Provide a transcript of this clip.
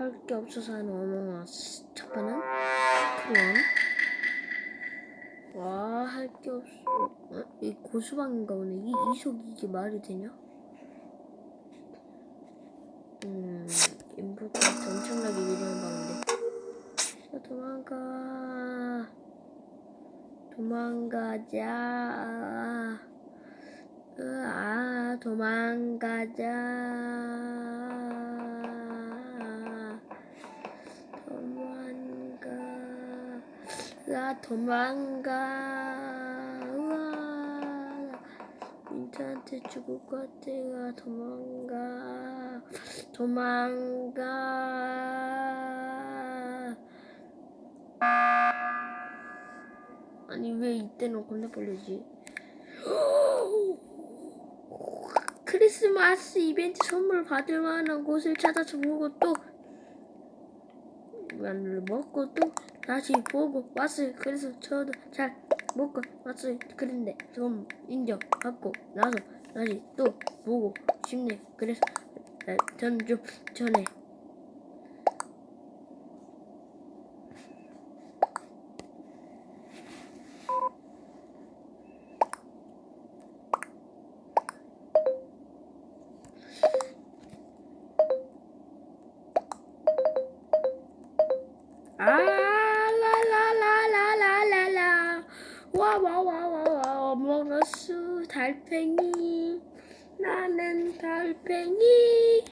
할 게 없어서 하는 어몽어스 첫 번은 크리온 와할 게 없어. 어? 이 고수방인가 보네. 이 이속이 이게 말이 되냐? 음 인풋 엄청나게 느리는 방인데. 자 도망가. 도망가자. 으아 도망가자 으아 도망가. 으아 민트한테 죽을 것 같아. 으아 도망가. 도망가. 아니 왜 이때는 겁나 빨리지? 크리스마스 이벤트 선물 받을 만한 곳을 찾아서 보고 또 만을 먹고 또 다시 보고 왔어요. 그래서 저도 잘 먹고 왔어요. 그런데 좀 인정받고 나서 다시 또 보고 싶네. 그래서 아, 저는 좀 전에 아라라라라라라 와 와 와 와와 어머너스 달팽이. 나는 달팽이